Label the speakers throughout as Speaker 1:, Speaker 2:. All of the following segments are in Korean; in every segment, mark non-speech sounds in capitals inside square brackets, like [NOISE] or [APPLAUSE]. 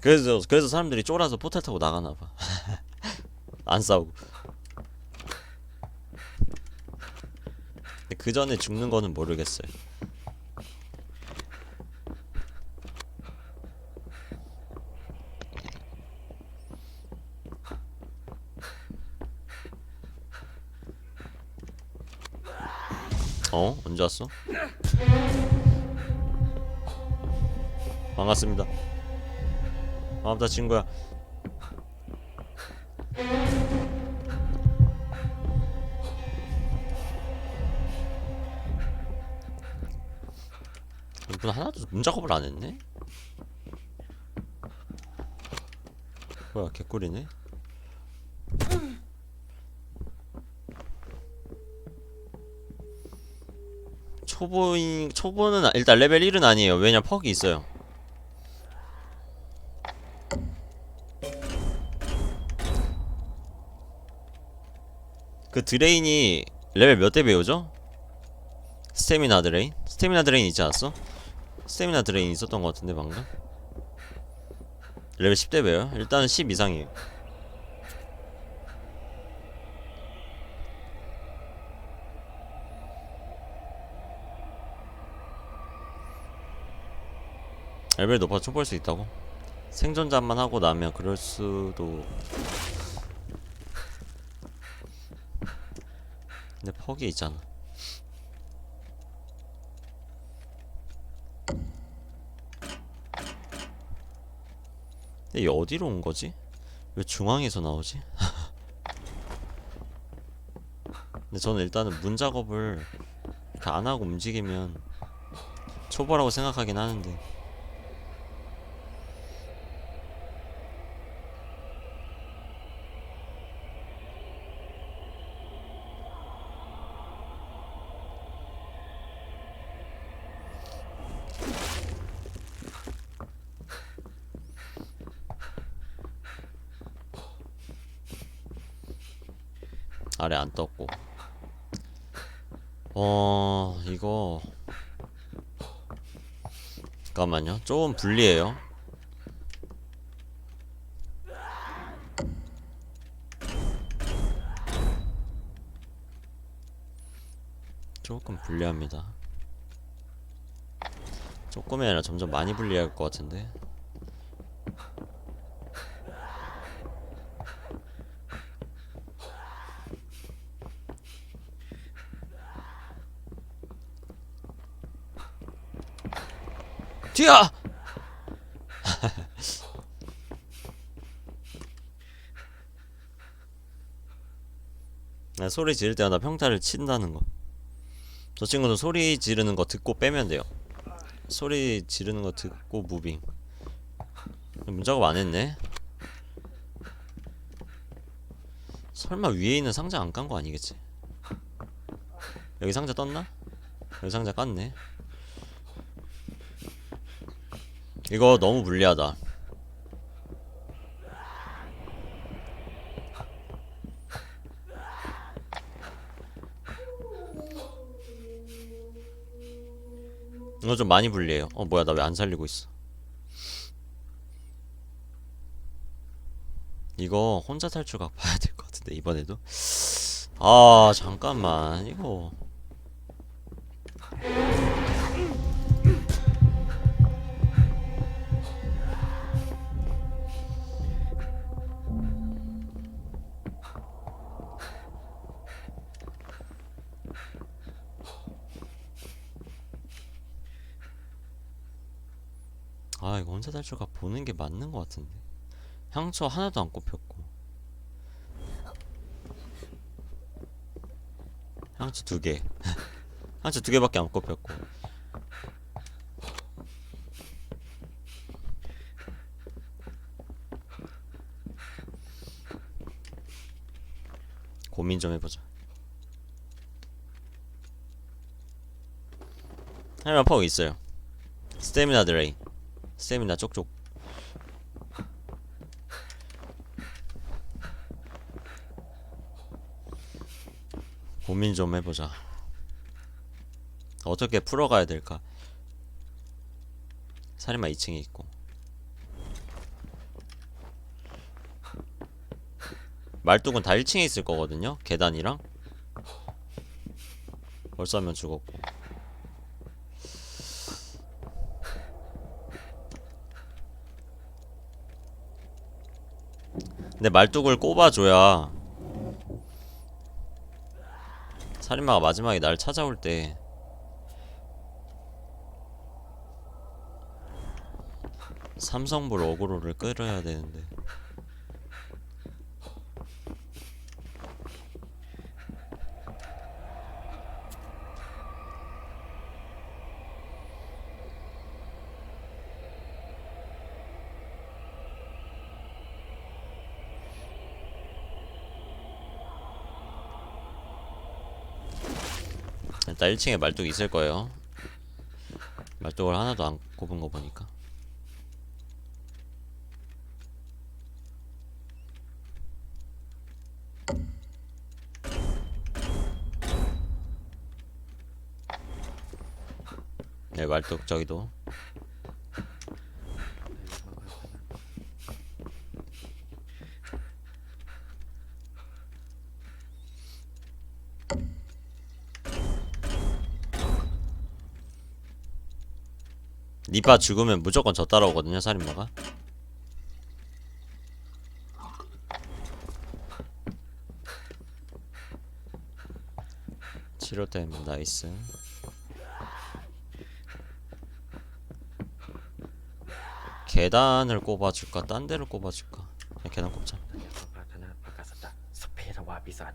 Speaker 1: 그래서 그래서 사람들이 쫄아서 포탈 타고 나가나 봐. [LAUGHS] 안 싸우고. 그 전에 죽는 거는 모르겠어요. 어? 언제 왔어? 반갑습니다. 반갑다 친구야. 이분 하나도 문 작업을 안 했네? 뭐야 개꿀이네? 초보인 초보는 아- 일단 레벨 1은 아니에요. 왜냐 퍽이 있어요. 그 드레인이 레벨 몇 대 배우죠? 스태미나 드레인? 스태미나 드레인 있지 않았어? 스태미나 드레인 있었던 것 같은데 방금? 레벨 10대 배워요? 일단은 10 이상이에요 레벨 높아 초보할 수 있다고? 생존자만 하고 나면 그럴 수도 근데 퍽이 있잖아 근데 이 어디로 온 거지? 왜 중앙에서 나오지? [LAUGHS] 근데 저는 일단은 문 작업을 안 하고 움직이면 초보라고 생각하긴 하는데 아래 안 떴고. 어 이거. 잠깐만요. 좀 불리해요. 조금 불리합니다. 조금이 아니라 점점 많이 불리할 것 같은데 뒤야! 나 소리 지를 때마다 평타를 친다는 거. 저 친구는 소리 지르는 거 듣고 빼면 돼요. 소리 지르는 거 듣고 무빙. 문작업 안 했네. 설마 위에 있는 상자 안 깐 거 아니겠지? 여기 상자 떴나? 여기 상자 깠네. 이거 너무 불리하다. 이거 좀 많이 불리해요. 어 뭐야 나 왜 안 살리고 있어? 이거 혼자 탈출 각 [LAUGHS] 봐야 될 것 같은데 이번에도. 아 잠깐만 이거. 아 이거 혼자 탈출각 보는 게 맞는 것 같은데. 향초 하나도 안 꼽혔고. 향초 두개. 향초 두 개밖에 안 꼽혔고. 고민 좀 해보자. 할만 파워 있어요. 스태미나 드레인 세미나 쪽쪽. 고민 좀 해보자. 어떻게 풀어가야 될까? 살인마 2층에 있고. 말뚝은 다 1층에 있을 거거든요? 계단이랑? 벌써 하면 죽었고. 근데 말뚝을 꼽아줘야 살인마가 마지막에 날 찾아올 때 삼성불 어그로를 끌어야 되는데 일단 1층에 말뚝 있을 거예요. 말뚝을 하나도 안 꼽은 거 보니까. 네 말뚝 저기도 니빠 죽으면 무조건 저 따라오거든요 살인마가. 치료템 나이스. 계단을 꼽아줄까? 딴 데를 꼽아줄까? 그냥 계단 꼽자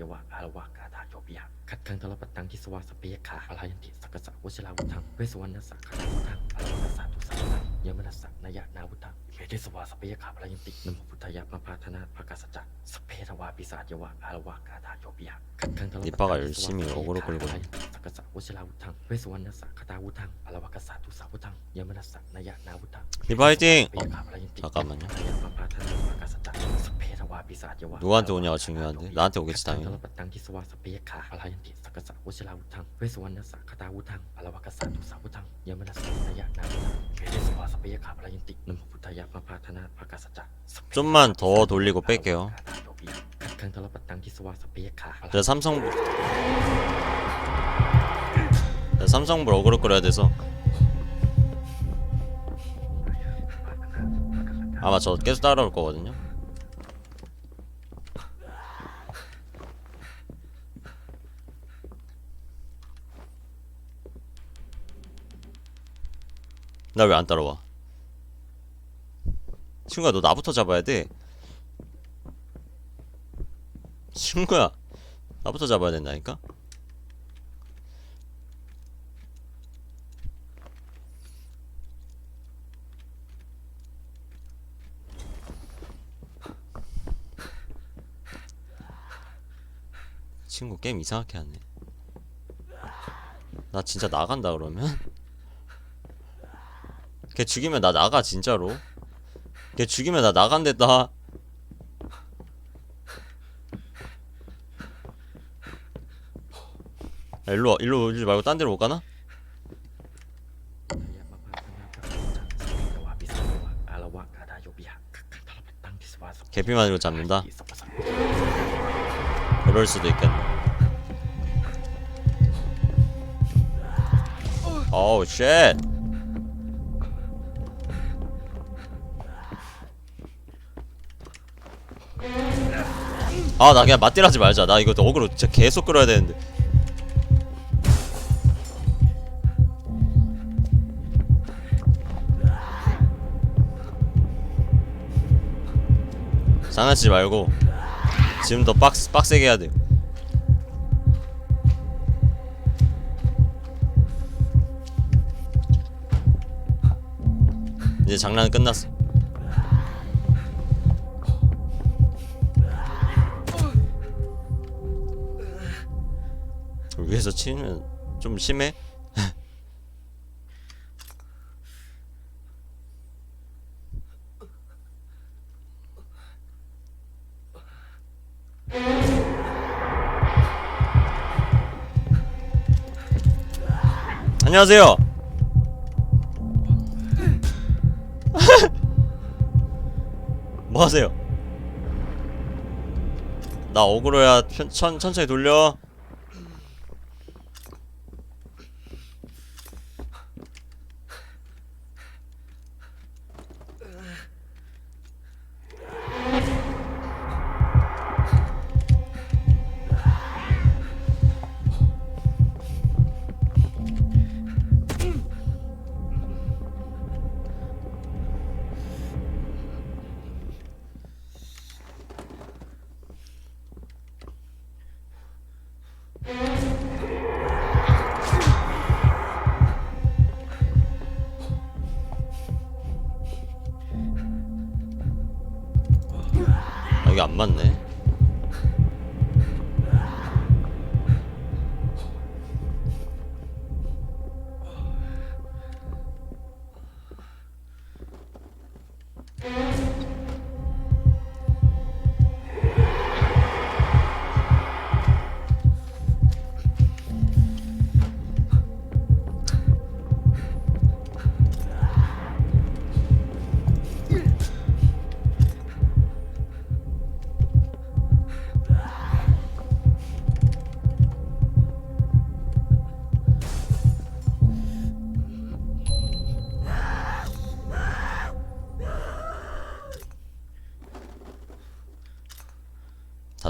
Speaker 2: ยวะอารวากาธาโยปิยะขัดขังทรปตังทิสวาสพเพขาอรยันติสักกะสะวชิราวุธังเวสวรรณสักขะนาวุธังอารวากสาธุสัพพังยมนัสสะนายะนาวุธังเมเทสวาสพเพขาอรยันตินโมพุทธายะพระพาธนาประกาศจักรสพเพทวาปิศาจยวะอารวากาธาโยปิยะขัดขังทรปตัง
Speaker 1: 니빠가 열심히 어그로 끌고
Speaker 2: อรยันติสักกะสะวชิราวุธังเวสวรรณสักขะนาวุธังอารวากสาธุสัพพังยมนัสสะนายะนาวุธัง
Speaker 1: 니빠 화이팅! 어,
Speaker 2: 잠깐만요.
Speaker 1: 누구한테 오냐가 중요한데? 나한테 오겠지 당연히. 좀만 더 돌리고 뺄게요. 그래 삼성 나 삼성불 어그로 끌어야 돼서. 아마 저 계속 따라올 거거든요. 나 왜 안 따라와 친구야 너 나부터 잡아야 돼 친구야 나부터 잡아야 된다니까? 친구 게임 이상하게 하네. 나 진짜 나간다 그러면? 걔 죽이면 나 나가 진짜로 걔 죽이면 나 나간댔다 야, 일로 와, 일로 오지 말고 딴 데로 못 가나? 개피만으로 잡는다. 그럴 수도 있겠다 어우 쉣. 아 나 그냥 맞딜하지 말자. 나 이거 어그로 진짜 계속 끌어야 되는데. 장난치지 말고 지금 더 빡스, 빡세게 해야 돼. 이제 장난은 끝났어. 위에서 치면 좀 심해? [LAUGHS] 안녕하세요. [LAUGHS] 뭐 하세요? 나 천, 천천히 돌려 맞네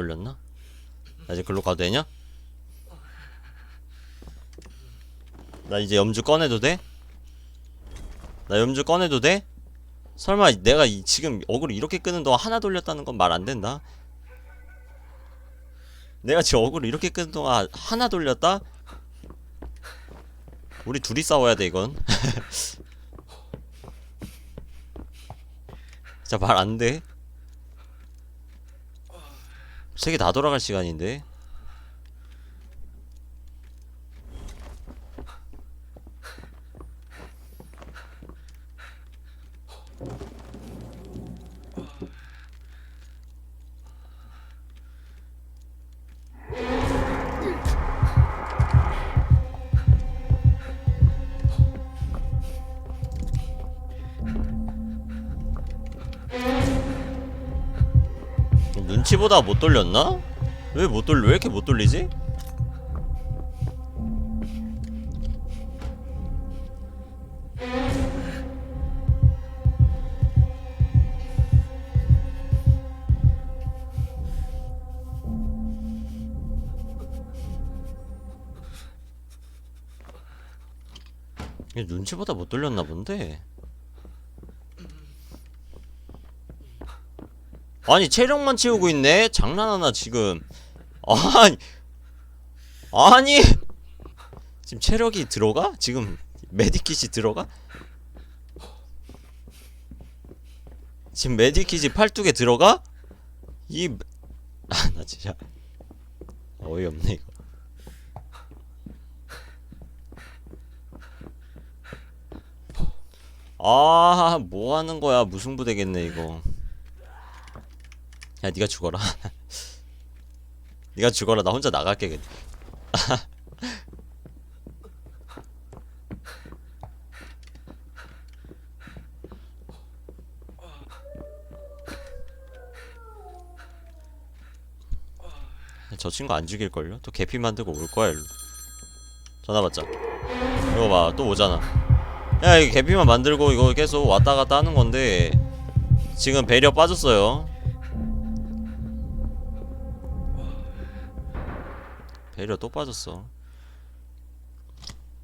Speaker 1: 돌렸나? 나 이제 글로 가도 되냐? 나 이제 염주 꺼내도 돼? 나 염주 꺼내도 돼? 설마 내가 이, 지금 어그로 이렇게 끄는 동안 하나 돌렸다는 건 말 안 된다? 내가 지금 어그로 이렇게 끄는 동안 하나 돌렸다? 우리 둘이 싸워야 돼 이건 [LAUGHS] 진짜 말 안 돼? 세계 다 돌아갈 시간인데 눈치보다 못 돌렸나? 왜 못 돌, 왜 이렇게 못 돌리지? 눈치보다 못 돌렸나 본데. 아니 체력만 채우고 있네? 장난하나 지금 아니 아니 지금 체력이 들어가? 지금 메디킷이 들어가? 지금 메디킷이 팔뚝에 들어가? 이 아 나 진짜 어이없네 이거 아 뭐하는 거야 무승부 되겠네 이거 야 네가 죽어라. [LAUGHS] 네가 죽어라. 나 혼자 나갈게 그냥. [LAUGHS] 저 친구 안 죽일걸요? 또 개피 만들고 올 거야 일로. 전화 받자. 이거 봐 또 오잖아. 야 이거 개피만 만들고 이거 계속 왔다 갔다 하는 건데 지금 배려 빠졌어요 배려 또 빠졌어.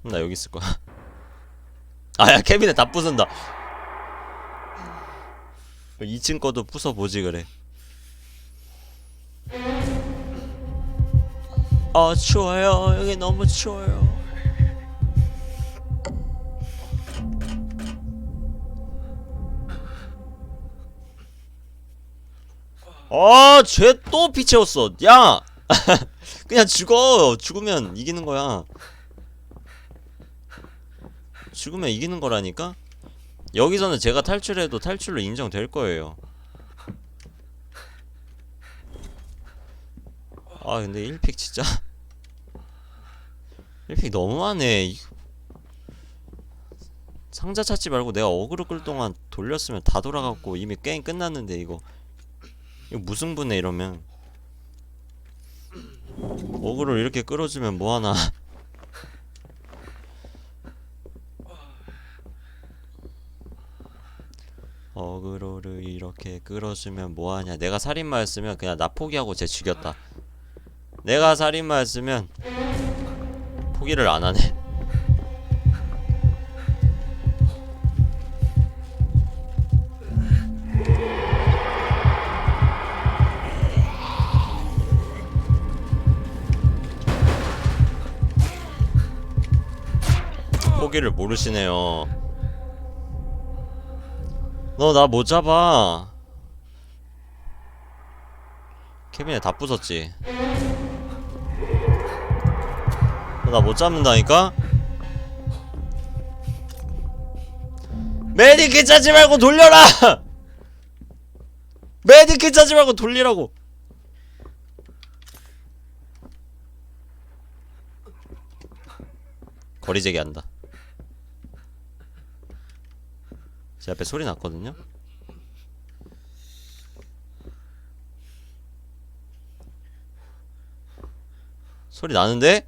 Speaker 1: 나 여기 있을 거야. [LAUGHS] 아야 케빈에 다 부순다. 2층 거도 부숴보지 그래. 아 추워요. 여기 너무 추워요. 아, 쟤 또 피 채웠어. 야! [LAUGHS] 그냥 죽어. 죽으면 이기는 거야. 죽으면 이기는 거라니까? 여기서는 제가 탈출해도 탈출로 인정될 거예요. 아, 근데 1픽 진짜. [LAUGHS] 1픽 너무하네. 이- 상자 찾지 말고 내가 어그로 끌 동안 돌렸으면 다 돌아갔고 이미 게임 끝났는데 이거. 이거 무승부네 이러면 어그로 이렇게 끌어주면 뭐하나. 어그로를 이렇게 끌어주면 뭐하냐. 내가 살인마였으면 그냥 나 포기하고 쟤 죽였다. 내가 살인마였으면 포기를 안 하네 포기를 모르시네요. 너 나 못 잡아. 케빈에 다 부쉈지. 너나못 잡는다니까? 메디킷 짜지 말고 돌려라! [LAUGHS] 메디킷 짜지 말고 돌리라고! 거리제기 한다. 제 앞에 소리 났거든요. 소리 나는데?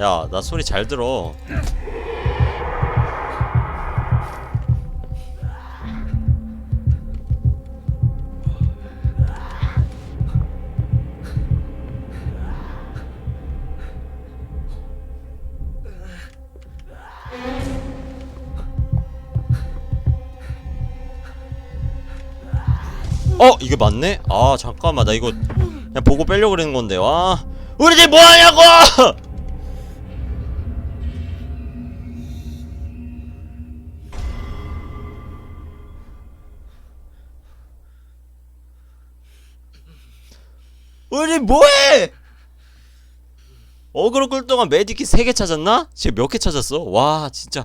Speaker 1: 야, 나 소리 잘 들어. 어, 이게 맞네? 아, 잠깐만. 나 이거 그냥 보고 빼려고 그러는 건데. 와. 우리 집 뭐 하냐고! [LAUGHS] 우리 뭐해? 어그로 끌 동안 메디킷 3개 찾았나? 지금 몇 개 찾았어? 와, 진짜.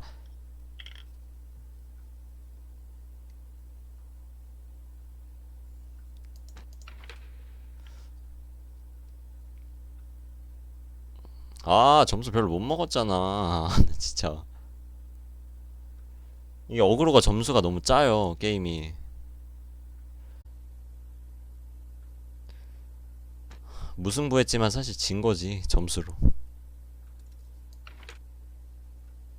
Speaker 1: 아, 점수 별로 못 먹었잖아. [LAUGHS] 진짜. 이게 어그로가 점수가 너무 짜요, 게임이. 무승부했지만 사실 진 거지, 점수로.